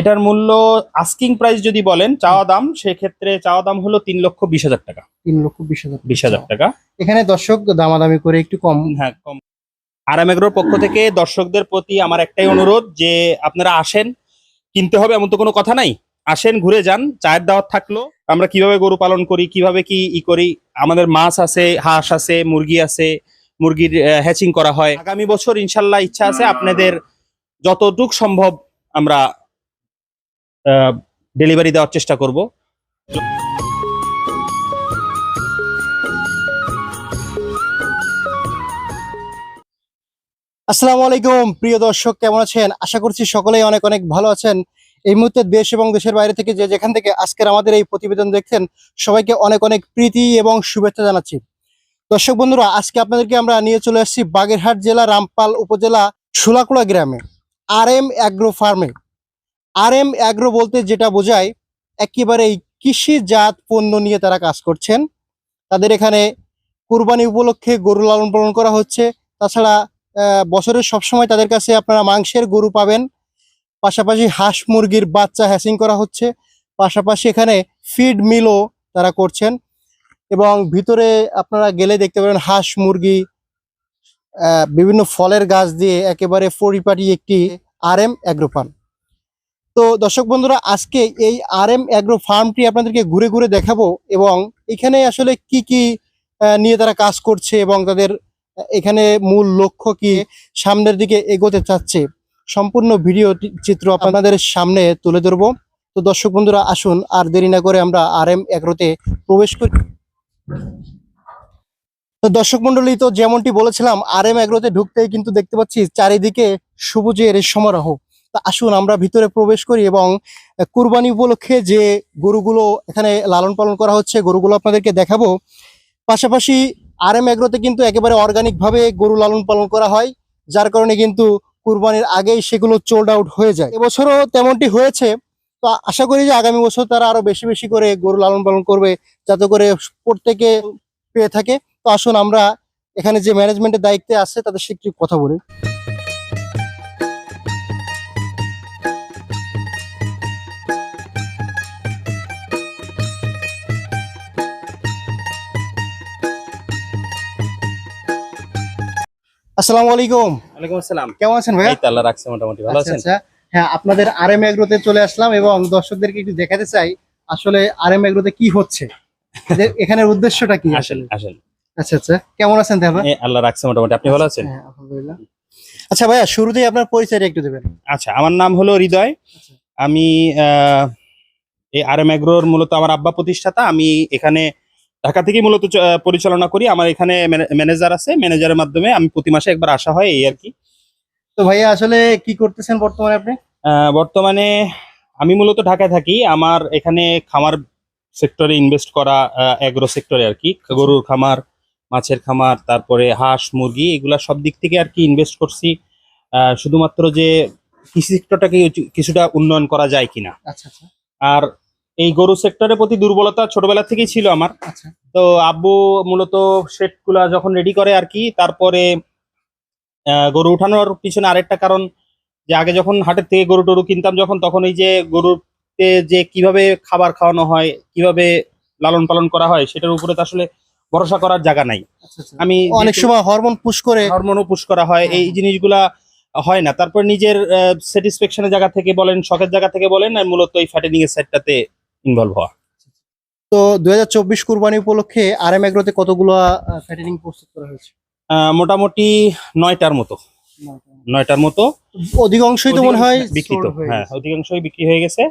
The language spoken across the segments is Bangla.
এটার মূল্য আস্কিং প্রাইস যদি বলেন চাওয়া দাম সেক্ষেত্রে চাওয়া দাম হলো তিন লক্ষ বিশ হাজার টাকা। তিন লক্ষ বিশ হাজার বিশ হাজার টাকা। এখানে দর্শক দামাদামি করে একটু কম। হ্যাঁ কম। আরাম এগ্রোর পক্ষ থেকে দর্শকদের প্রতি আমার একটাই অনুরোধ যে আপনারা আসেন কিনতে হবে এমন তো কোনো কথা নাই। আসেন ঘুরে যান চায়ের দাওয়াত থাকল আমরা কীভাবে গরু পালন করি কীভাবে কি ই করি আমাদের মাছ আছে হাঁস আছে মুরগি আছে মুরগির হ্যাচিং করা হয়। আগামী বছর ইনশাল্লাহ ইচ্ছা আছে আপনাদের যতটুক সম্ভব আমরা ডেলিভারি দেওয়ার চেষ্টা করব। আসসালামু আলাইকুম, প্রিয় দর্শক, কেমন আছেন? আশা করছি সকলেই অনেক অনেক ভালো আছেন। এই মুহূর্তে দেশ এবং দেশের বাইরে থেকে যে যেখান থেকে আজকের আমাদের এই প্রতিবেদন দেখছেন, সবাইকে অনেক অনেক প্রীতি এবং শুভেচ্ছা জানাচ্ছি। দর্শক বন্ধুরা, আজকে আপনাদেরকে আমরা নিয়ে চলে আসছি বাগেরহাট জেলা, রামপাল উপজেলা সুলাকুড়া গ্রামে আর এম অ্যাগ্রো ফার্মে আর এম অ্যাগ্রো বলতে যেটা বোঝায় একেবারেই কৃষিজাত পণ্য নিয়ে তারা কাজ করছেন। তাদের এখানে কুরবানি উপলক্ষে গরু লালন পালন করা হচ্ছে। তাছাড়া বছরের সবসময় তাদের কাছে আপনারা মাংসের গরু পাবেন। পাশাপাশি হাঁস মুরগির বাচ্চা হ্যাসিং করা হচ্ছে। পাশাপাশি এখানে ফিড মিলও তারা করছেন। এবং ভিতরে আপনারা গেলে দেখতে পাবেন হাঁস মুরগি বিভিন্ন ফলের গাছ দিয়ে একেবারে পরিপাটি একটি আর এম অ্যাগ্রো ফার্ম তো দর্শক বন্ধুরা, আজকে এই আর এম অ্যাগ্রো ফার্মটি আপনাদেরকে ঘুরে ঘুরে দেখাবো এবং এখানে আসলে কি কি নিয়ে তারা কাজ করছে এবং তাদের এখানে মূল লক্ষ্য কি সামনের দিকে এগোতে চাচ্ছে, সম্পূর্ণ ভিডিও চিত্র আপনাদের সামনে তুলে ধরবো। তো দর্শক বন্ধুরা, আসুন আর দেরি না করে আমরা আর এম এগ্রোতে প্রবেশ করি। তো দর্শক মন্ডলী তো যেমনটি বলেছিলাম আর এম এগ্রোতে ঢুকতেই কিন্তু দেখতে পাচ্ছি চারিদিকে সবুজের সমারোহ। তা আসুন, আমরা ভিতরে প্রবেশ করি এবং কুরবানি উপলক্ষে যে গরুগুলো এখানে লালন পালন করা হচ্ছে, গরুগুলো আপনাদেরকে দেখাবো। পাশাপাশি আর এম এগ্রোতে কিন্তু একেবারে অর্গানিক ভাবে গরু লালন পালন করা হয়, যার কারণে কিন্তু কুরবানির আগেই সেগুলো চোল্ড আউট হয়ে যায়। এবছরও তেমনটি হয়েছে। তো আশা করি যে আগামী বছর তারা আরও বেশি বেশি করে গরু লালন পালন করবে, যাতে করে প্রত্যেকে পেয়ে থাকে। তো আসুন, আমরা এখানে যে ম্যানেজমেন্টের দায়িত্বে আছে, তাদের একটু কথা বলি। আসসালামু আলাইকুম। ওয়ালাইকুম আসসালাম। কেমন আছেন ভাইয়া? এই তো আল্লাহ রাখছে মোটামুটি ভালো আচ্ছা আছেন? আচ্ছা। হ্যাঁ আপনাদের আর এম এগ্রোতে চলে আসলাম এবং দর্শকদেরকে একটু দেখাতে চাই আসলে আর এম এগ্রোতে কি হচ্ছে? এখানের উদ্দেশ্যটা কি আসেন আসলে? আচ্ছা আচ্ছা। কেমন আছেন তাহলে এই আল্লাহ রাখছে মোটামুটি আপনি ভালো আছেন? হ্যাঁ আলহামদুলিল্লাহ। আচ্ছা ভাইয়া শুরুতেই আপনার পরিচয়টা একটু দেবেন। আচ্ছা আমার নাম হলো হৃদয়। আচ্ছা। আমি আহ, এই আর এম এগ্রোর মূলত আমার আব্বা প্রতিষ্ঠাতা। আমি এখানে ঢাকা থেকে মূলত পরিচালনা করি। আমার এখানে ম্যানেজার আছে। ম্যানেজারের মাধ্যমে আমি প্রতি মাসে একবার আসা হয় এই আর কি। তো ভাইয়া আসলে কি করতেছেন বর্তমানে আপনি? বর্তমানে আমি মূলত ঢাকায় থাকি। আমার এখানে খামার সেক্টরে ইনভেস্ট করা অ্যাগ্রো সেক্টরে আর কি। গরুর খামার মাছের খামার তারপরে হাঁস মুরগি এগুলা সব দিক থেকে আর কি ইনভেস্ট করছি। শুধুমাত্র যে কৃষি সেক্টরটাকে কিছুটা উন্নয়ন করা যায় কিনা। আচ্ছা আচ্ছা। আর এই গরু সেক্টরের প্রতি দুর্বলতা ছোটবেলা থেকেই ছিল আমার। আচ্ছা। তো আব্বু মূলত শেডগুলা যখন রেডি করে আর কি তারপরে আহ, গরু উঠানোর পিছনে আরেকটা কারণ যে আগে যখন হাটের থেকে গরু টরু কিনতাম যখন তখন এই যে গরুতে যে কীভাবে খাবার খাওয়ানো হয় কীভাবে লালন পালন করা হয় সেটার উপরে তো আসলে ভরসা করার জায়গা নাই। আচ্ছা আচ্ছা। আমি অনেক সময় হরমোন পুশ করে হরমোনও পুশ করা হয় এই জিনিসগুলা হয় না। তারপর নিজের স্যাটিসফ্যাকশনের জায়গা থেকে বলেন শখের জায়গা থেকে বলেন আর মূলত এই ফ্যাটেনিং এর সাইডটাতে ইনভলভ হওয়া। তো দুই হাজার চব্বিশ কুরবানি উপলক্ষে আর এম এগ্রোতে কতগুলো ফ্যাটেনিং প্রস্তুত করা হয়েছে? মোটামুটি নয়টার মতো। নয়টার মতো। অধিকাংশই তো মনে হয় বিক্রিত। হ্যাঁ অধিকাংশই বিক্রি হয়ে গেছে।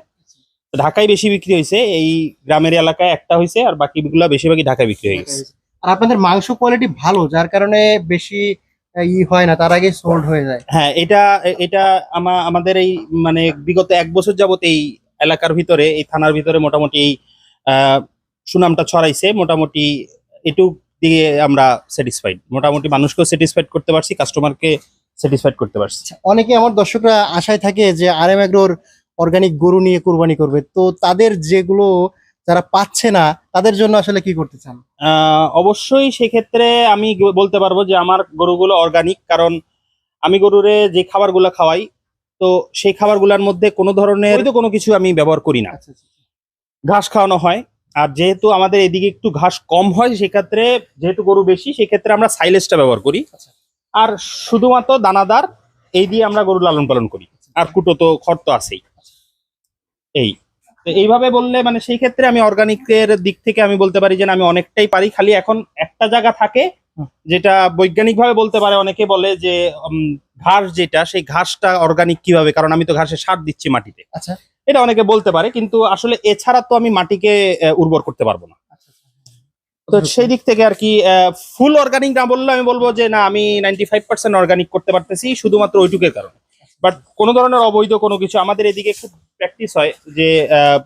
ঢাকায় বেশি বিক্রি হয়েছে এই গ্রামের এলাকায় একটা হয়েছে আর বাকিগুলা বেশিরভাগই ঢাকায় বিক্রি হয়ে গেছে। আর আপনাদের মাংস কোয়ালিটি ভালো যার কারণে বেশি ই হয় না তার আগে সোল্ড হয়ে যায়। হ্যাঁ এটা এটা আমা- আমাদের এই মানে বিগত এক বছর যাবত এই এলাকার ভিতরে এই থানার ভিতরে মোটামুটি এই সুনামটা ছড়াইছে। মোটামুটি এটুক দিয়ে আমরা স্যাটিসফাইড মোটামুটি মানুষকেও স্যাটিসফাইড করতে পারছি কাস্টমারকে স্যাটিসফাইড করতে পারছি। অনেকে আমার দর্শকরা আশায় থাকে যে আর এম এগ্রোর অর্গানিক গরু নিয়ে কুরবানি করবে। তো তাদের যেগুলো যারা পাচ্ছে না তাদের জন্য আসলে কি করতে চান? অবশ্যই সেক্ষেত্রে আমি বলতে পারব যে আমার গরুগুলো অর্গানিক কারণ আমি গরুরে যে খাবারগুলো খাওয়াই তো সেই খাবারগুলোর মধ্যে কোনো ধরনের বৈধ কোনো কিছু আমি ব্যবহার করি না। আচ্ছা আচ্ছা ঘাস খাওয়ানো হয়। আর যেহেতু আমাদের এদিকে একটু ঘাস কম হয় সেক্ষেত্রে যেহেতু গরু বেশি সেক্ষেত্রে আমরা সাইলেজটা ব্যবহার করি। আচ্ছা। আর শুধুমাত্র দানাদার এই দিয়ে আমরা গরু লালন পালন করি। আর কুটো তো খড় তো আছেই। এই। তো এইভাবে বললে মানে সেই ক্ষেত্রে আমি অর্গানিকের দিক থেকে আমি বলতে পারি যে আমি অনেকটাই পারি। খালি এখন একটা জায়গা থাকে যেটা বৈজ্ঞানিকভাবে বলতে পারে অনেকে বলে যে ঘাস যেটা সেই ঘাসটা অর্গানিক কীভাবে? কারণ আমি তো ঘাসে সার দিচ্ছি মাটিতে। আচ্ছা। এটা অনেকে বলতে পারে কিন্তু আসলে এছাড়া তো আমি মাটিকে উর্বর করতে পারব না। আচ্ছা তো সেই দিক থেকে আর কি ফুল অর্গানিক না বললে আমি বলব যে না আমি নাইনটি ফাইভ পার্সেন্ট অর্গানিক করতে পারতেছি শুধুমাত্র ওইটুকের কারণে। বাট কোনো ধরনের অবৈধ কোনো কিছু আমাদের এদিকে খুব প্র্যাকটিস হয় যে আহ,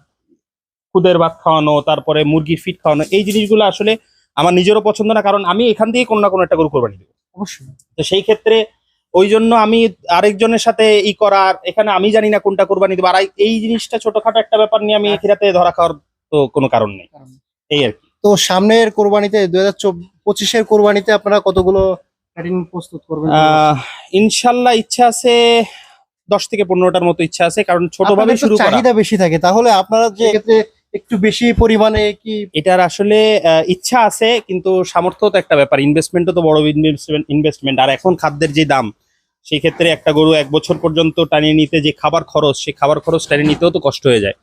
খুদের ভাত খাওয়ানো তারপরে মুরগির ফিট খাওয়ানো এই জিনিসগুলো আসলে আমার নিজেরও পছন্দ না কারণ আমি এখান থেকে কোনো না কোনো একটা গরু কোরবানি দেবো। অবশ্যই। তো সেই ক্ষেত্রে ওই জন্য আমি আরেকজনের সাথে ই করার এখানে আমি জানি না কোনটা কোরবানি দেবো। আর এই জিনিসটা ছোটখাটো একটা ব্যাপার নিয়ে আমি খিরাতে ধরা খাওয়ার তো কোনো কারণ নেই। এই আর কি। তো সামনের কোরবানিতে দুই হাজার পঁচিশের কোরবানিতে আপনারা কতগুলো প্রস্তুত করবেন? আহ, ইনশাল্লাহ ইচ্ছা আছে দশ থেকে পনেরোটার মতো ইচ্ছা আছে কারণ ছোটভাবে শুরু করা। চাহিদা বেশি থাকে। তাহলে আপনারা যে ক্ষেত্রে একটু বেশি পরিমাণে কি এটার আসলে ইচ্ছা আছে কিন্তু সামর্থ্য তো একটা ব্যাপার। ইনভেস্টমেন্টও তো বড় ইনভেস্টমেন্ট আর এখন খাদ্যের যে দাম সেই ক্ষেত্রে একটা গরু এক বছর পর্যন্ত টানিয়ে নিতে যে খাবার খরচ সেই খাবার খরচ টানিয়ে নিতেও তো কষ্ট হয়ে যায়।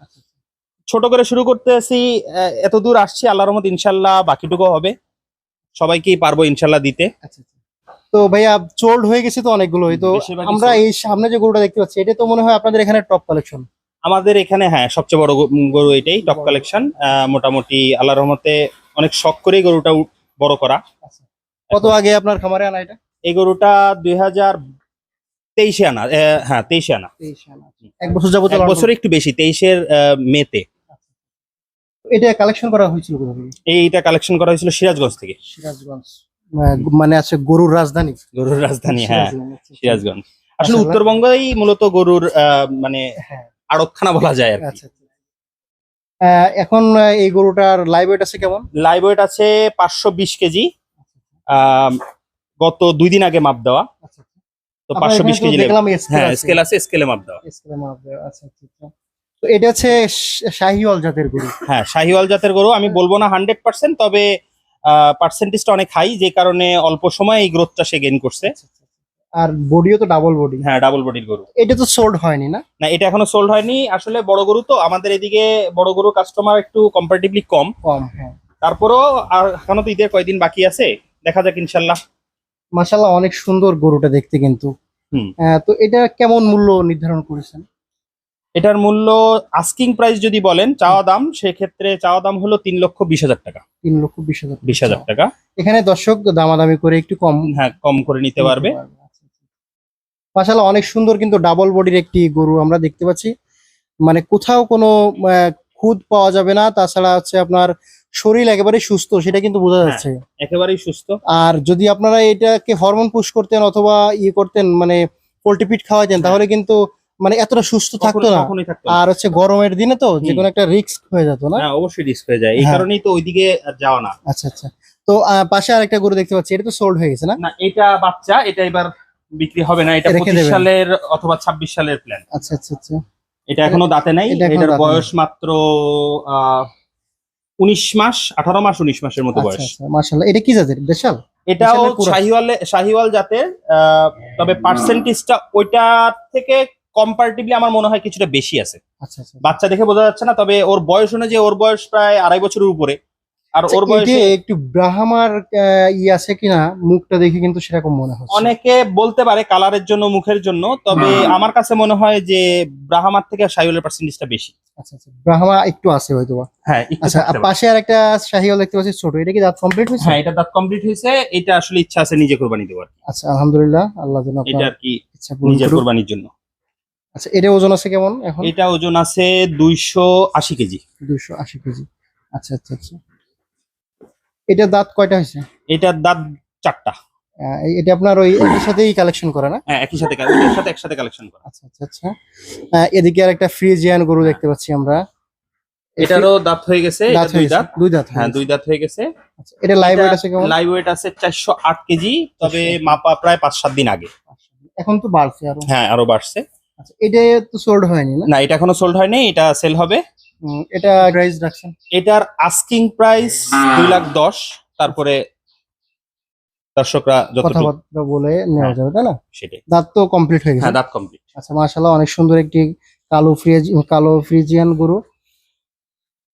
ছোট করে শুরু করতে আসি এত দূর আসছি আল্লাহ রহমত ইনশাল্লাহ বাকিটুকু হবে। সবাইকেই পারব ইনশাল্লাহ দিতে। আচ্ছা আচ্ছা। তো ভাইয়া চোল্ড হয়ে গেছে তো অনেকগুলো তো আমরা এই সামনে যে গরুটা দেখতে পাচ্ছি এটা তো মনে হয় আপনাদের এখানে টপ কালেকশন আমাদের এখানে হ্যাঁ সবচেয়ে বড় গরু- এটাই টপ। কালেকশন। মোটামুটি আল্লাহ রহমতে অনেক শখ করেই গরুটা বড় করা। কত আগে আপনার খামারে আনা এটা? এই গরুটা দুই হাজার তেইশে আনা হ্যাঁ তেইশে আনা। এক বছর যাবত এক বছর একটু বেশি তেইশের মেতে। এটা কালেকশন করা হয়েছিল এইটা কালেকশন করা হয়েছিল সিরাজগঞ্জ থেকে। সিরাজগঞ্জ। মানে আছে গরুর রাজধানী। গরুর রাজধানী হ্যাঁ সিরাজগঞ্জ, আচ্ছা, আচ্ছা। আসলে উত্তরবঙ্গই মূলত গরুর আহ, মানে হ্যাঁ। আড়তখানা বলা যায় আর আচ্ছা আচ্ছা। এখন এই গরুটার লাইভ ওয়েট আছে কেমন? লাইভ ওয়েট আছে পাঁচশো বিশ কেজি। আহ, গত দুই দিন আগে মাপ দেওয়া। তো পাঁচশো বিশ কেজি দেখলাম হ্যাঁ স্কেল আছে স্কেলে মাপ দেওয়া। স্কেলে মাপ দেওয়া, আচ্ছা আচ্ছা আচ্ছা। তো এটা হচ্ছে শাহিওয়াল জাতের গরু। হ্যাঁ শাহিওয়াল জাতের গরু আমি বলব না হান্ড্রেড পার্সেন্ট তবে পার্সেন্টেজটা অনেক হাই যে কারণে অল্প সময় এই গ্রোথটা সে গেইন করছে। আচ্ছা, আচ্ছা, আচ্ছা। আর বডিও তো ডাবল বডি হ্যাঁ ডাবল বডির গরু। এটা তো সোল্ড হয়নি না? না এটা এখনও সোল্ড হয়নি। আসলে বড় গরু তো আমাদের এদিকে বড় গরু কাস্টমার একটু কম্পারেটিভলি কম। কম হ্যাঁ। তারপরও আর এখনও তো ঈদের কয়দিন বাকি আছে দেখা যাক ইনশাল্লাহ মাশাল্লাহ অনেক সুন্দর গরুটা দেখতে কিন্তু। তো এটা কেমন মূল্য নির্ধারণ করেছেন? এটার মূল্য আস্কিং প্রাইস যদি বলেন চাওয়া দাম সেক্ষেত্রে চাওয়া দাম হলো তিন লক্ষ বিশ হাজার টাকা। তিন লক্ষ বিশ হাজার বিশ হাজার টাকা। এখানে দর্শক দামাদামি করে একটু কম হ্যাঁ কম করে নিতে পারবে। মাশাল্লাহ অনেক সুন্দর কিন্তু ডাবল বডির একটি গরু আমরা দেখতে পাচ্ছি। মানে কোথাও কোনো খুদ পাওয়া যাবে না। তাছাড়া হচ্ছে আপনার শরীর একেবারে সুস্থ সেটা কিন্তু বোঝা হ্যাঁ। যাচ্ছে। একেবারেই সুস্থ। আর যদি আপনারা এটাকে হরমোন পুশ করতেন অথবা ইয়ে করতেন মানে পোল্ট্রি পিট খাওয়াতেন তাহলে কিন্তু মানে এতটা সুস্থ থাকতো না। আর হচ্ছে গরমের দিনে তো যে কোনো একটা রিস্ক হয়ে যেত না? হ্যাঁ অবশ্যই রিস্ক হয়ে যায়। এই হ্যাঁ। কারণেই তো ওইদিকে যাওয়া না। আচ্ছা আচ্ছা। তো পাশে আরেকটা গরু দেখতে পাচ্ছি এটা তো সোল্ড হয়ে গেছে না এটা বাচ্চা এটা এবার বিক্রি হবে না এটা পঁচিশ সালের অথবা ছাব্বিশ সালের প্ল্যান আচ্ছা আচ্ছা আচ্ছা। এটা এখনও দাঁতে নাই এটার বয়স মাত্র উনিশ মাস আঠারো মাস উনিশ মাসের মতো আচ্ছা বয়স। আচ্ছা মাশাল্লাহ এটা কি জাতের? দেশাল? এটাও শাহিওয়ালে শাহিওয়াল জাতের তবে পার্সেন্টেজটা ওইটার থেকে কম্পারেটিভলি আমার মনে হয় কিছুটা বেশি আছে। আচ্ছা। বাচ্চা দেখে বোঝা যাচ্ছে না তবে ওর বয়স অনুযায়ী ওর বয়স প্রায় আড়াই বছরের উপরে। আর ওর আচ্ছা, বয়সে একটু ব্রাহ্মার ই আছে কিনা মুখটা দেখে কিন্তু সেরকম মনে হচ্ছে। অনেকে বলতে পারে কালারের জন্য মুখের জন্য তবে আমার কাছে মনে হয় যে ব্রাহ্মার থেকে শাহিওয়ালের পার্সেন্টেজটা বেশি। আচ্ছা আচ্ছা ব্রাহ্মা একটু আছে হয়তো হ্যাঁ আচ্ছা পাশে আর একটা শাহিওয়াল দেখতে পাচ্ছি ছোট। এটা কি দাঁত কমপ্লিট হয়েছে? হ্যাঁ এটা দাঁত কমপ্লিট হয়েছে। এটা আসলে ইচ্ছা আছে নিজে কোরবানি দেওয়ার। আচ্ছা আলহামদুলিল্লাহ আল্লাহ যেন এটা আর কি ইচ্ছা নিজের কোরবানির জন্য। আচ্ছা এটা ওজন আছে কেমন এখন? এটা ওজন আছে দুইশো আশি কেজি। দুইশো আশি কেজি। আচ্ছা আচ্ছা আচ্ছা। এটা দাঁত কয়টা হয়েছে? এটার দাঁত চারটা। আহ, এটা আপনার ওই একই সাথেই কালেকশন করা না? হ্যাঁ একই সাথে ওইটার সাথে একসাথে কালেকশন করা। আচ্ছা আচ্ছা আচ্ছা। আহ, এদিকে আর একটা ফ্রিজিয়ান গরু দেখতে পাচ্ছি আমরা। এটারও দাঁত হয়ে গেছে এটা দাঁত দুই হয়েছে? দাঁত। দুই দাঁত হ্যাঁ দুই দাঁত হয়ে গেছে। আচ্ছা, এটা লাইভ ওয়েট আছে কেমন? লাইভ ওয়েট আছে চারশো আট কেজি তবে মাপা প্রায় পাঁচ সাত দিন আগে। এখন তো বাড়ছে আরও। হ্যাঁ আরও বাড়ছে। আচ্ছা এটা তো সোল্ড হয়নি না? না এটা এখনও সোল্ড হয়নি এটা সেল হবে। এটা প্রাইস রাখছেন? এটার আস্কিং প্রাইস দুই লাখ দশ। তারপরে দর্শকরা যতটুকু কথাবার্তা বলে নেওয়া হ্যাঁ। যাবে তাই না? সেটাই। দাঁত তো কমপ্লিট হয়ে গেছে। হ্যাঁ দাঁত কমপ্লিট আচ্ছা মাশাআল্লাহ অনেক সুন্দর একটি কালো ফ্রিজ কালো ফ্রিজিয়ান গরু।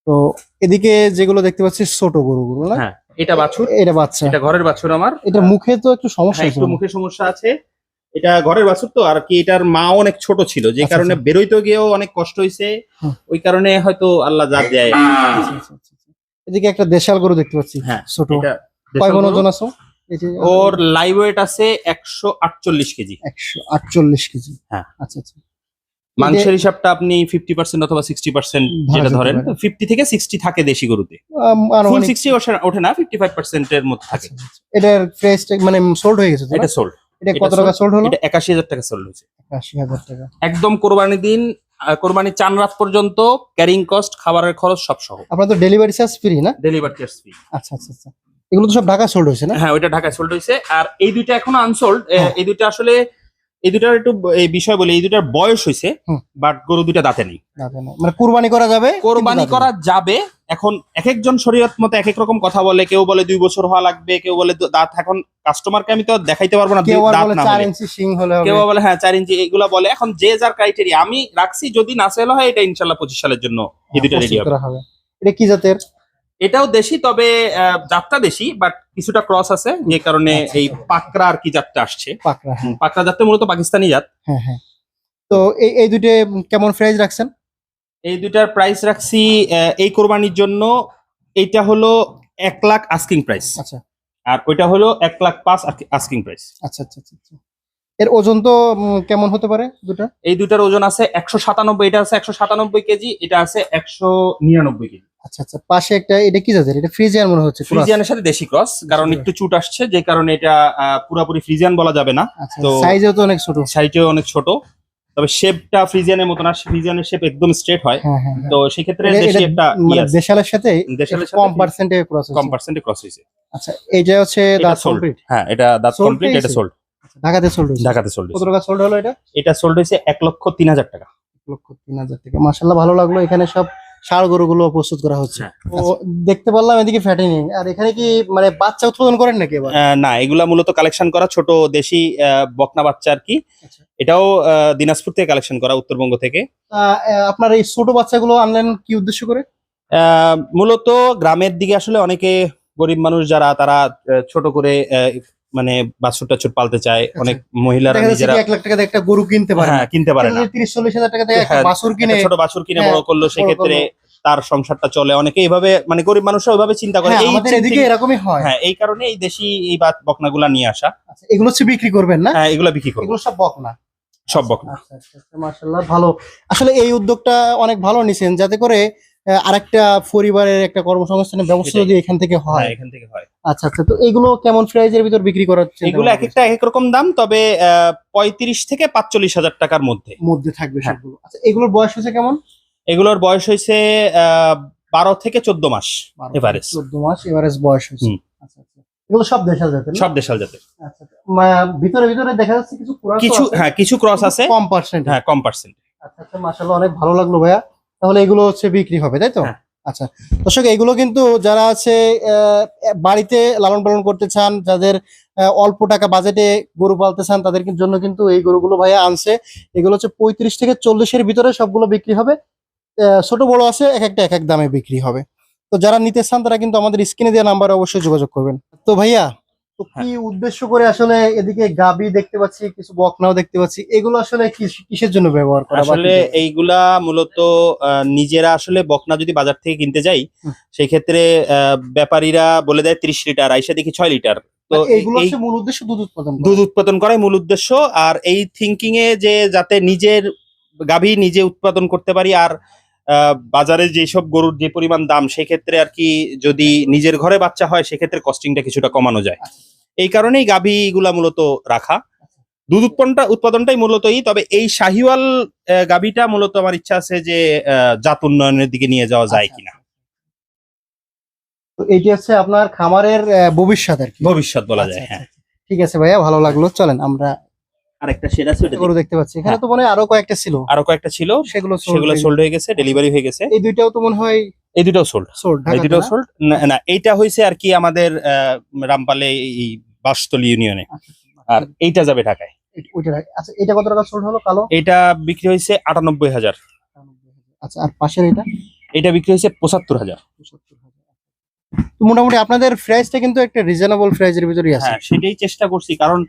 তো এদিকে যেগুলো দেখতে পাচ্ছি ছোট গরুগুলো না? হ্যাঁ এটা বাছুর। এটা বাচ্চা। এটা ঘরের বাছুর আমার। এটা মুখে তো একটু সমস্যা হ্যাঁ, আছে একটু মুখে সমস্যা আছে। এটা ঘরের বাছুর তো আর কি এটার মা অনেক ছোট ছিল যে আচ্ছা, কারণে আচ্ছা। বেরোইতে গিয়েও অনেক কষ্ট হয়েছে ওই কারণে হয়তো আল্লাহ যা দেয়। এদিকে একটা দেশাল গরু দেখতে পাচ্ছি হ্যাঁ ছোট। কয় ওজন আছে? ওর লাইভ ওয়েট আছে একশো আটচল্লিশ কেজি। একশো আটচল্লিশ কেজি। হ্যাঁ। আচ্ছা আচ্ছা। মাংসের হিসাবটা আপনি ফিফটি পার্সেন্ট অথবা সিক্সটি পার্সেন্ট যেটা ধরেন ফিফটি থেকে সিক্সটি থাকে দেশি গরুতে। ফুল সিক্সটি ওঠে না ফিফটি ফাইভ পার্সেন্টের মধ্যে থাকে। আচ্ছা। এটার প্রাইস মানে সোল্ড হয়ে গেছে এটা সোল্ড এটা কত টাকা সোল্ড হলো? এটা একাশি হাজার টাকা সোল্ড হয়েছে। 81000 টাকা। একদম কোরবানি দিন কোরবানি চান রাত পর্যন্ত ক্যারিং কস্ট খাবারের খরচ সব সহ। আপনার তো ডেলিভারি চার্জ ফ্রি না? ডেলিভারি চার্জ ফ্রি আচ্ছা আচ্ছা আচ্ছা। এগুলো তো সব ঢাকা সোল্ড হয়েছে না? হ্যাঁ ওইটা ঢাকা সোল্ড হয়েছে। আর এই দুইটা এখনও আনসোল্ড হ্যাঁ। এই দুইটা আসলে এই দুটার একটু এই বিষয় বলি এই দুটার বয়স হয়েছে বাট গরু দুটা দাঁতে নেই। মানে কুরবানি করা যাবে কোরবানি করা যাবে। এখন এক একজন শরীয়ত মতো এক এক রকম কথা বলে কেউ বলে দুই বছর হওয়া লাগবে কেউ বলে দাঁত। এখন কাস্টমারকে আমি তো দেখাইতে পারব না দাঁত চার ইঞ্চি সিং হলে কেউ বলে হ্যাঁ চার ইঞ্চি এগুলা বলে। এখন যে যার ক্রাইটেরিয়া আমি রাখছি যদি না সেল হয় এটা ইনশাল্লাহ পঁচিশ সালের জন্য এই দুইটা রেডি হবে। এটা কি জাতের? এটাও দেশি তবে জাতটা দেশি বাট কিছুটা ক্রস আছে যে কারণে আচ্ছা, এই আচ্ছা। পাকরা আর কি জাতটা আসছে। পাকড়া হ্যাঁ। পাকরা জাতটা মূলত পাকিস্তানি জাত। হ্যাঁ হ্যাঁ। তো এই এই দুটো কেমন প্রাইস রাখছেন? এই দুটার প্রাইস রাখছি এই কোরবানির জন্য এইটা হলো এক লাখ আস্কিং প্রাইস আচ্ছা। আর ওইটা হলো এক লাখ পাঁচ আস্কিং প্রাইস আচ্ছা আচ্ছা আচ্ছা আচ্ছা। এর ওজন তো কেমন হতে পারে দুটো এই দুটার ওজন আছে একশো সাতানব্বই এটা আছে একশো সাতানব্বই কেজি এটা আছে একশো নিরানব্বই কেজি। আচ্ছা আচ্ছা পাশে একটা এটা কি জাতের? এটা ফ্রিজিয়ান মনে হচ্ছে। ফ্রিজিয়ানের সাথে দেশি ক্রস কারণ একটু চুট আসছে যে কারণে এটা পুরাপুরি ফ্রিজিয়ান বলা যাবে না। আচ্ছা তো- সাইজেও তো অনেক ছোট। অনেক ছোট। তবে শেপটা ফ্রিজিয়ানের মতো না ফ্রিজিয়ানের শেপ একদম স্ট্রেট হয়। হ্যাঁ হ্যাঁ হ্যাঁ। তো দেশি একটা মানে দেশালের সাথে দেশালের কম সাথে পার্সেন্টে ক্রস কম পার্সেন্টে ক্রস হয়েছে। আচ্ছা হচ্ছে এটা দাঁত কমপ্লিট হ্যাঁ এটা দাঁত Sold কমপ্লিট এটা সোল্ড ঢাকাতে সোল্ড হয়েছে? ঢাকাতে সোল্ড কত টাকা সোল্ড হলো এটা? এটা সোল্ড হয়েছে এক লক্ষ তিন হাজার টাকা। এক লক্ষ তিন হাজার টাকা। মাসাল্লাহ ভালো লাগল। এখানে সব ষাড় গরুগুলো প্রস্তুত করা হচ্ছে। হ্যাঁ। ও দেখতে পারলাম এদিকে ফ্যাটি নেই। আর এখানে কি মানে বাচ্চা উৎপাদন করেন নাকি এবার? না এগুলা মূলত কালেকশন করা ছোট দেশি বকনা বাচ্চা আর কি। আচ্ছা। এটাও দিনাজপুর থেকে কালেকশন করা উত্তরবঙ্গ থেকে। আপনার এই ছোট বাচ্চাগুলো আনলেন কি উদ্দেশ্য করে? আহ, মূলত গ্রামের দিকে আসলে অনেকে গরিব মানুষ যারা তারা ছোট করে মানে বাছুর টাছুর পালতে চায় অনেক মহিলারা নিজেরা এক লাখ টাকা দিয়ে একটা গরু কিনতে পারে। হ্যাঁ কিনতে পারে না। তিরিশ চল্লিশ হাজার টাকা দিয়ে একটা হ্যাঁ, বাছুর কিনে ছোট বাছুর কিনে হ্যাঁ, বড় করল সেক্ষেত্রে তার সংসারটা চলে। অনেকে এইভাবে মানে গরিব মানুষরা ওইভাবে চিন্তা করে। হ্যাঁ, এই এদিকে এরকমই হয়। হ্যাঁ এই কারণে এই দেশি এই বাত বকনাগুলা নিয়ে আসা। আচ্ছা, এগুলো হচ্ছে বিক্রি করবেন না? হ্যাঁ এগুলো বিক্রি করব। এগুলো সব বক না সব বকনা। আচ্ছা আচ্ছা আচ্ছা, মাশাআল্লাহ ভালো। আসলে এই উদ্যোগটা অনেক ভালো নিছেন যাতে করে আরেকটা পরিবারের একটা কর্মসংস্থানের ব্যবস্থা যদি এখান থেকে হয়। হ্যাঁ এখান থেকে হয়। আচ্ছা আচ্ছা তো এগুলো কেমন প্রাইজের ভিতর বিক্রি করা হচ্ছে এগুলো এক একটা এক রকম দাম তবে পঁয়ত্রিশ থেকে পাঁচচল্লিশ হাজার টাকার মধ্যে। মধ্যে থাকবে হ্যাঁ। সবগুলো। আচ্ছা এগুলোর বয়স হয়েছে কেমন? এগুলোর বয়স হয়েছে বারো থেকে চোদ্দ মাস Average। চোদ্দ মাস এভারেজ বয়স হুম। আচ্ছা আচ্ছা। এগুলো সব যাবে সব দেশাল জাতের। আচ্ছা আচ্ছা। ভিতরে ভিতরে দেখা যাচ্ছে কিছু হ্যাঁ কিছু ক্রস আছে। কম পার্সেন্ট হ্যাঁ কম পার্সেন্ট আচ্ছা আচ্ছা মাশাআল্লাহ অনেক ভালো লাগল ভাইয়া। তাহলে এগুলো হচ্ছে বিক্রি হবে তাই তো? হ্যাঁ। আচ্ছা দর্শক এগুলো কিন্তু যারা আছে বাড়িতে লালন পালন করতে চান যাদের অল্প টাকা বাজেটে গরু পালতে চান তাদের জন্য কিন্তু এই গরুগুলো ভাইয়া আনছে। এগুলো হচ্ছে পঁয়ত্রিশ থেকে চল্লিশের ভিতরে সবগুলো বিক্রি হবে। আহ, ছোট বড় আছে এক একটা এক এক দামে বিক্রি হবে। তো যারা নিতে চান তারা কিন্তু আমাদের স্ক্রিনে দেওয়া নাম্বারে অবশ্যই যোগাযোগ করবেন। তো ভাইয়া তো কি উদ্দেশ্য করে আসলে এদিকে গাবি দেখতে পাচ্ছি কিছু বকনাও দেখতে পাচ্ছি? এগুলো আসলে কিস- কিসের জন্য ব্যবহার করা আসলে এইগুলা মূলত নিজেরা আসলে বকনা যদি বাজার থেকে কিনতে যাই সেই ক্ষেত্রে আহ, ব্যাপারীরা বলে দেয় ত্রিশ লিটার আইসা দেখি ছয় লিটার। তো এইগুলো এই হচ্ছে মূল উদ্দেশ্য দুধ উৎপাদন করা। দুধ উৎপাদন করাই মূল উদ্দেশ্য আর এই থিঙ্কিং এ যে যাতে নিজের গাভী নিজে উৎপাদন করতে পারি আর বাজারে যেসব গরুর যে পরিমাণ দাম সেক্ষেত্রে আর কি যদি নিজের ঘরে বাচ্চা হয় সেক্ষেত্রে কস্টিংটা কিছুটা কমানো যায়। এই কারণেই গাভী গুলা মূলত রাখা। দুধ উৎপন্নটা উৎপাদনটাই মূলতই তবে এই শাহিওয়াল গাভীটা মূলত আমার ইচ্ছা আছে যে জাত উন্নয়নের দিকে নিয়ে যাওয়া যায় আচ্ছা, কিনা। তো এইটি হচ্ছে আপনার খামারের ভবিষ্যৎ আর কি। ভবিষ্যৎ বলা আচ্ছা, যায় আচ্ছা, হ্যাঁ আচ্ছা। ঠিক আছে ভাইয়া ভালো লাগল। চলেন আমরা গরু দেখতে পাচ্ছি। এখানে তো মনে হয় আরও কয়েকটা ছিল। আরও কয়েকটা ছিল। সেগুলো সেগুলো সোল্ড হয়ে গেছে। ডেলিভারি হয়ে গেছে। এই দুইটাও তো মনে হয় এই দুটোও সোল্ড সোল্ড এই দুটোও সোল্ড না? এইটা হয়েছে আর কি আমাদের রামপালে এই বাসতলি ইউনিয়নে আর এইটা যাবে ঢাকায়। আচ্ছা এটা কত টাকা সোল্ড হলো কালো? এটা বিক্রি হয়েছে আটানব্বই হাজার। আচ্ছা আর পাশের এটা এটা বিক্রি হয়েছে পঁচাত্তর হাজার। মোটামুটি আপনাদের প্রাইসটা কিন্তু একটা রিজনেবল প্রাইসের ভিতরেই আছে। হ্যাঁ সেটাই চেষ্টা করছি কারণ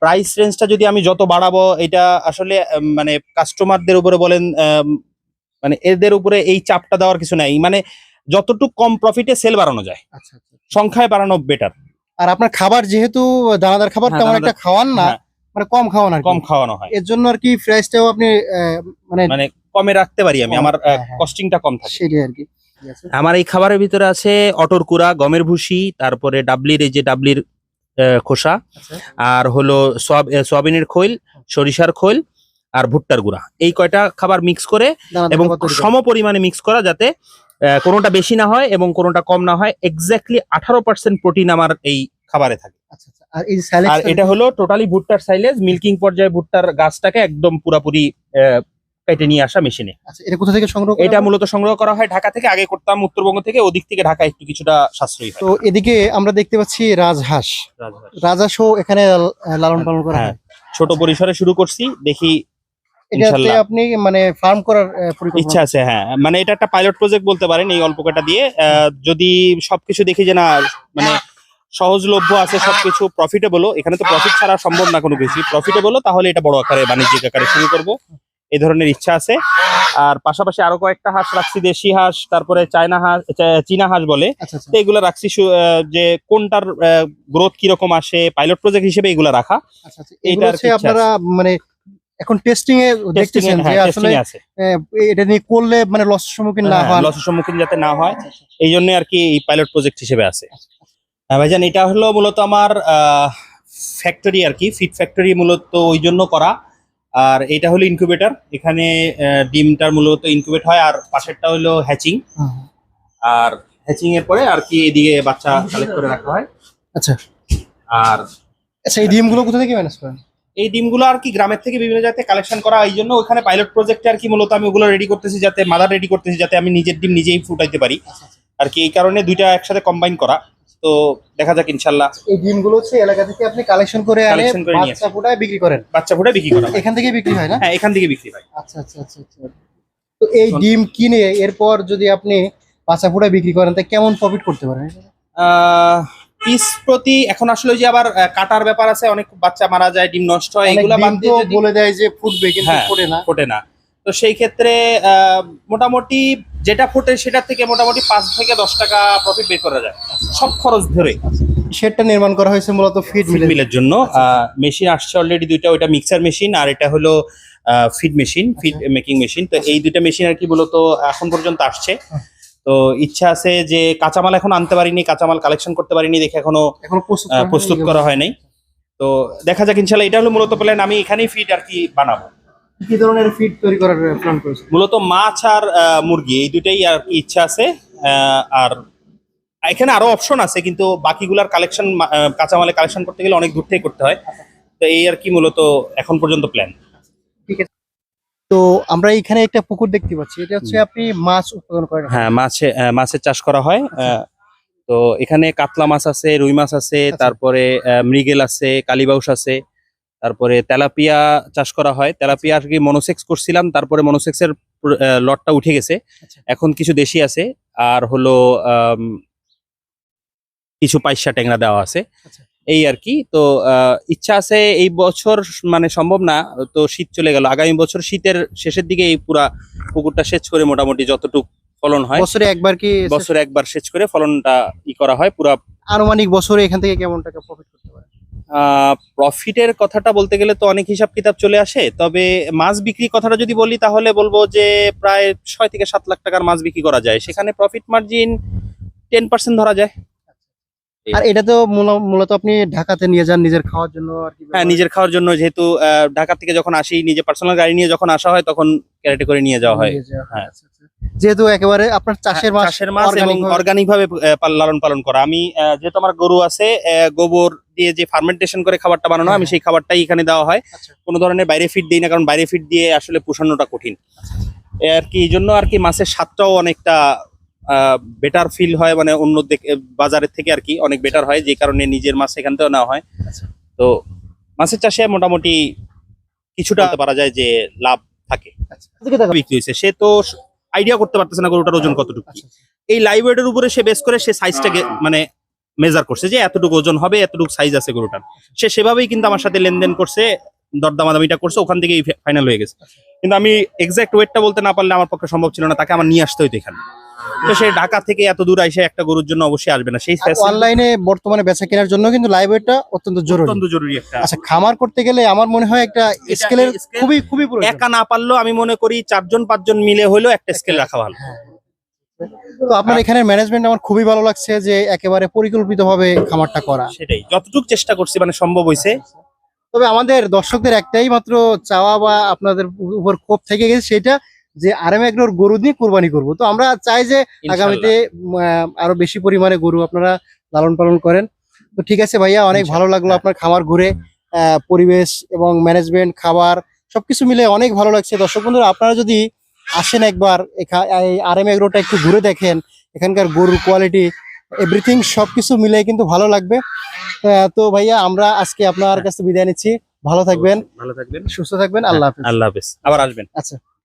প্রাইস রেঞ্জটা যদি আমি যত বাড়াবো এটা আসলে মানে কাস্টমারদের উপরে বলেন মানে এদের উপরে এই চাপটা দেওয়ার কিছু নাই। মানে যতটুকু কম প্রফিটে সেল বাড়ানো যায়। আচ্ছা আচ্ছা। সংখ্যায় বাড়ানো বেটার আর আপনার খাবার যেহেতু দানাদার খাবার হ্যাঁ, তেমন একটা খাওয়ান না হ্যাঁ। মানে কম খাওয়ান আর কম খাওয়ানো হয়। এর জন্য আর কি প্রাইসটাও আপনি আহ, মানে মানে কমে রাখতে পারি আমি। আমার হ্যাঁ, হ্যাঁ। কস্টিংটা কম থাকে। সেটাই আর কি। আমার এই খাবারের ভিতরে আছে অটর কুড়া গমের ভুসি তারপরে ডাবলির এই যে ডাবলির খোসা আচ্ছা। আর হলো সয়াব- আহ, সয়াবিনের খৈল সরিষার খৈল আর ভুট্টার গুঁড়া। এই কয়টা খাবার মিক্স করে এবং। সম পরিমাণে মিক্স করা যাতে কোনোটা বেশি না হয় এবং কোনোটা কম না হয় এক্স্যাক্টলি আঠারো পার্সেন্ট প্রোটিন আমার এই খাবারে থাকে। আচ্ছা আচ্ছা। আর এটা হলো টোটালি ভুট্টার সাইলেজ মিল্কিং পর্যায়ে ভুট্টার গাছটাকে একদম পুরাপুরি আহ, কেটে নিয়ে আসা মেশিনে। আচ্ছা এটা কোথা থেকে সংগ্রহ এটা মূলত সংগ্রহ করা হয় ঢাকা থেকে আগে করতাম উত্তরবঙ্গ থেকে ওদিক থেকে ঢাকা একটু কিছুটা সাশ্রয়ী তো এদিকে আমরা দেখতে পাচ্ছি রাজহাঁস। রাজহাঁসও এখানে লাল- লালন পালন করা হ্যাঁ হয়। ছোট পরিসরে শুরু করছি দেখি এটাতে আপনি মানে ফার্ম করার ইচ্ছা আছে হ্যাঁ। মানে এটা একটা পাইলট প্রজেক্ট বলতে পারেন এই অল্প কটা দিয়ে যদি সবকিছু দেখি যে না মানে সহজলভ্য আছে সবকিছু প্রফিটেবলও এখানে তো প্রফিট ছাড়া সম্ভব না কোনো কিছু প্রফিটেবলও তাহলে এটা বড় আকারে বাণিজ্যিক আকারে শুরু করব। এই ধরনের ইচ্ছা আছে। আর পাশাপাশি আরও কয়েকটা হাঁস রাখছি দেশি হাঁস তারপরে চায়না হাঁস চীনা হাঁস বলে। আচ্ছা আচ্ছা। তো এগুলো রাখছি যে কোনটার গ্রোথ কীরকম আসে পাইলট প্রজেক্ট হিসেবে এগুলো রাখা। আচ্ছা এগুলো হচ্ছে ইচ্ছা আপনারা মানে এখন টেস্টিং এ দেখতেছেন যে হ্যাঁ, আসলে আছে। এটা নিয়ে করলে মানে লস সম্মুখীন না হ্যাঁ, হন। লসের সম্মুখীন যাতে না হয়। এই জন্য আর কি এই পাইলট প্রজেক্ট হিসেবে আছে। হ্যাঁ ভাইজান এটা হলো মূলত আমার ফ্যাক্টরি আর কি ফিড ফ্যাক্টরি মূলত ওই জন্য করা। আর এটা হলো ইনকিউবেটর এখানে ডিমটার মূলত ইনকিউবেট হয় আর পাশেরটা হলো হ্যাচিং আর হ্যাচিং এর পরে আর কি এদিকে বাচ্চা কালেক্ট করে রাখা হয়। আচ্ছা। আর আচ্ছা এই ডিমগুলো কোথা থেকে ম্যানেজ করেন? এই ডিমগুলো আর কি গ্রামের থেকে বিভিন্ন জায়গাতে কালেকশন করা এই জন্য ওখানে পাইলট প্রজেক্টে আর কি মূলত আমি ওগুলো রেডি করতেছি যাতে মাদার রেডি করতেছি যাতে আমি নিজের ডিম নিজেই ফুটাইতে পারি। আর কি এই কারণে দুইটা একসাথে কম্বাইন করা। তো দেখা যাক ইনশাল্লাহ। এই ডিমগুলো হচ্ছে এলাকা থেকে আপনি কালেকশন করে আনে বাচ্চা ফুটায় বিক্রি করেন। বাচ্চা ফুটে বিক্রি করেন এখান থেকে বিক্রি হয় না? হ্যাঁ এখান থেকে বিক্রি হয়। আচ্ছা আচ্ছা আচ্ছা আচ্ছা। তো এই ডিম কিনে এরপর যদি আপনি বাচ্চা ফুটায় বিক্রি করেন তা কেমন প্রফিট করতে পারেন? পিস প্রতি এখন আসলে যে আবার কাটার ব্যাপার আছে অনেক বাচ্চা মারা যায় ডিম নষ্ট হয় এগুলা বাদ দিয়ে যদি বলে দেয় যে ফুটবে কিন্তু হ্যাঁ। ফোটে না। ফোটে না। তো সেই ক্ষেত্রে আহ, মোটামুটি যেটা ফোটে সেটার থেকে মোটামুটি পাঁচ থেকে দশ টাকা প্রফিট বের করা যায়। সব খরচ ধরে। শেডটা নির্মাণ করা হয়েছে মূলত ফিড ফিড মিলে মিলের জন্য। মেশিন আসছে অলরেডি দুইটা ওইটা মিক্সার মেশিন আর এটা হলো feed machine feed making machine তো এই দুইটা মেশিন আর কি মূলত এখন পর্যন্ত আসছে। তো ইচ্ছা আছে যে কাঁচামাল এখন আনতে পারিনি কাঁচামাল কালেকশন করতে পারিনি দেখে এখনও এখন প্রস্তুত করা হয়নি। করা হয় নাই। তো দেখা যাক ইনশাল্লাহ এটা হলো মূলত প্ল্যান আমি এখানেই ফিড আর কি বানাবো। কি ধরনের ফিড তৈরি করার প্ল্যান করেছে মূলত মাছ আর মুরগি এই দুটাই আর কি ইচ্ছা আছে আর এখানে আরও অপশন আছে কিন্তু বাকিগুলার কালেকশন কাঁচামালে কালেকশন করতে গেলে অনেক দূর থেকে করতে হয়। তো এই আর কি মূলত এখন পর্যন্ত প্ল্যান ঠিক আছে। তো আমরা এখানে একটা পুকুর দেখতে পাচ্ছি এটা হচ্ছে আপনি মাছ উৎপাদন করেন। হ্যাঁ মাছে মাছের চাষ করা হয় আহ, তো এখানে কাতলা মাছ আছে রুই মাছ আছে আচ্ছা। তারপরে মৃগেল আছে কালীবাউস আছে তারপরে তেলাপিয়া চাষ করা হয়। তেলাপিয়া আর কি মনোসেক্স করছিলাম তারপরে মনোসেক্সের লটটা উঠে গেছে। আচ্ছা। এখন কিছু দেশি আছে আর হলো কিছু পাইসা ট্যাংরা দেওয়া আছে। আচ্ছা। এই আর কি। তো ইচ্ছা আছে এই বছর মানে সম্ভব না তো শীত চলে গেল। আগামী বছর শীতের শেষের দিকে এই পুরা পুকুরটা সেচ করে মোটামুটি যতটুক ফলন হয় বছরে একবার কি বছরে একবার সেচ করে ফলনটা ই করা হয় পুরা আনুমানিক বছরে এখান থেকে কেমন টাকা প্রফিট করতে পারে? প্রফিটের কথাটা বলতে গেলে তো অনেক হিসাব কিতাব চলে আসে তবে মাছ বিক্রি কথাটা যদি বলি তাহলে বলব যে প্রায় ছয় থেকে সাত লাখ টাকার মাছ বিক্রি করা যায় সেখানে প্রফিট মার্জিন টেন পার্সেন্ট ধরা যায় আর এটা তো মূলত আপনি ঢাকাতে নিয়ে যান নিজের খাওয়ার জন্য আর কি হ্যাঁ নিজের খাওয়ার জন্য যেহেতু ঢাকা থেকে যখন আসি নিজে পার্সোনাল গাড়ি নিয়ে যখন আসা হয় তখন ক্যারেটে করে নিয়ে যাওয়া হয় হয়। হ্যাঁ। আচ্ছা, আচ্ছা। যেহেতু একেবারে আপনার চাষের মাছ চাষের মাছ এবং অর্গানিক ভাবে লালন পালন করা আমি যেহেতু আমার গরু আছে গোবর দিয়ে যে ফার্মেন্টেশন করে খাবারটা বানানো আমি সেই খাবারটাই এখানে দেওয়া হয়। আচ্ছা। কোনো ধরনের বাইরে ফিড দিই না কারণ বাইরে ফিড দিয়ে আসলে পোষানোটা কঠিন। আর কি এই জন্য আর কি মাছের স্বাদটাও অনেকটা বেটার ফিল হয় মানে অন্য বাজারের থেকে আর কি অনেক বেটার হয় যে কারণে নিজের মাছ এখান থেকেও নেওয়া হয়। আচ্ছা। তো মাছের চাষে মোটামুটি কিছুটা পারা যায় যে লাভ থাকে। বিক্রি হয়েছে। সে তো আইডিয়া করতে পারতেছে না গরুটার ওজন কতটুকু। আচ্ছা, এই লাইভ ওয়েটের উপরে সে বেস করে সে সাইজটাকে মানে মেজার করছে যে এতটুকু ওজন হবে এতটুকু সাইজ আছে গরুটার। সে সেভাবেই কিন্তু আমার সাথে লেনদেন করছে দরদামাদামিটা করছে ওখান থেকেই ফাইনাল হয়ে গেছে। কিন্তু আমি এক্সাক্ট ওয়েটটা বলতে না পারলে আমার পক্ষে সম্ভব ছিল না তাকে আমার নিয়ে আসতে হইতো এখানে। তো সে ঢাকা থেকে এত দূর আইসে একটা গরুর জন্য অবশ্যই আসবে না। সেই অনলাইনে বর্তমানে বেচা কেনার জন্য কিন্তু লাইভ ওয়েটটা অত্যন্ত জরুরি। অত্যন্ত জরুরি একটা। আচ্ছা খামার করতে গেলে আমার মনে হয় একটা স্কেলের খুবই খুবই প্রয়োজন। একা না পারলেও আমি মনে করি চারজন পাঁচজন মিলে হলেও একটা স্কেল রাখা ভালো। তো আপনার এখানে ম্যানেজমেন্ট আমার খুবই ভালো লাগছে যে একেবারে পরিকল্পিতভাবে খামারটা করা। সেটাই যতটুকু চেষ্টা করছি মানে সম্ভব হয়েছে তবে আমাদের দর্শকদের একটাই মাত্র চাওয়া বা আপনাদের উপর ক্ষোভ থেকে গেছে সেটা যে আরএম এগ্রোর গরু দিয়ে কুরবানি করব। তো আমরা চাই যে আগামীতে আরও বেশি পরিমাণে গরু আপনারা লালন পালন করেন। তো ঠিক আছে ভাইয়া অনেক ভালো লাগল আপনার খামার ঘুরে আহ, পরিবেশ এবং ম্যানেজমেন্ট খাবার সবকিছু মিলে অনেক ভালো লাগছে। দর্শক বন্ধুরা আপনারা যদি আসেন একবার আর এম এগ্রোটা একটু ঘুরে দেখেন। এখানকার গরুর কোয়ালিটি এভরিথিং সব কিছু মিলে কিন্তু ভালো লাগবে। তো ভাইয়া আমরা আজকে আপনার কাছে বিদায় নিচ্ছি। ভালো থাকবেন। ভালো থাকবেন। সুস্থ থাকবেন। আল্লাহ হাফিজ। আল্লাহ হাফিজ। আবার আসবেন। আচ্ছা।